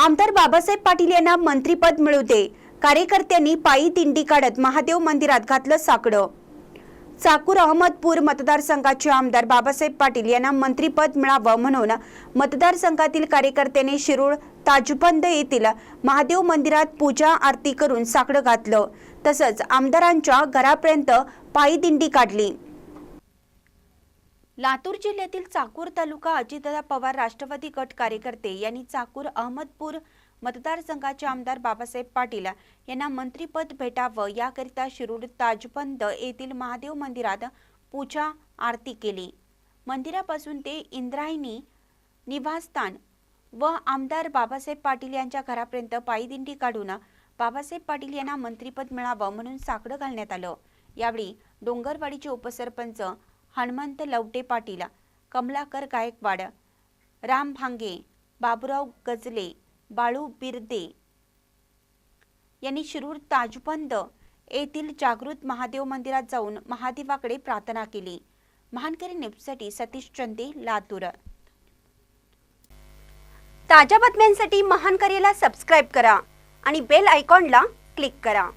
आमदार बाबासाहेब पाटील यांना मंत्रीपद मिळू दे कार्यकर्त्यांनी पायी दिंडी काढत महादेव मंदिरात घातलं साकडं. चाकूर अहमदपूर मतदारसंघाचे आमदार बाबासाहेब पाटील यांना मंत्रीपद मिळावं म्हणून मतदारसंघातील कार्यकर्त्यांनी शिरूळ ताजबंद येथील महादेव मंदिरात पूजा आरती करून साकडं घातलं. तसंच आमदारांच्या घरापर्यंत पायी दिंडी काढली. लातूर जिल्ह्यातील चाकूर तालुका अजितदादा पवार राष्ट्रवादी गट कार्यकर्ते यांनी चाकूर अहमदपूर मतदारसंघाचे आमदार बाबासाहेब पाटील यांना मंत्रीपद भेटावं याकरिता शिरूर ताजबंद येथील महादेव मंदिरात पूजा आरती केली. मंदिरापासून ते इंद्रायणी निवासस्थान व आमदार बाबासाहेब पाटील यांच्या घरापर्यंत पायदिंडी काढून बाबासाहेब पाटील यांना मंत्रीपद मिळावं म्हणून साकडं घालण्यात आलं. यावेळी डोंगरवाडीचे उपसरपंच हनुमंत लवटे पाटील कमलाकर गायकवाड राम भांगे बाबुराव गजले बाळू बिर्दे यांनी शिरूर ताजबंद येथील जागृत महादेव मंदिरात जाऊन महादेवाकडे प्रार्थना केली. महानकरी न्यूजसाठी सतीश चंदे लातूर. ताज्या बातम्यांसाठी महानकरीला सबस्क्राईब करा आणि बेल आयकॉनला क्लिक करा.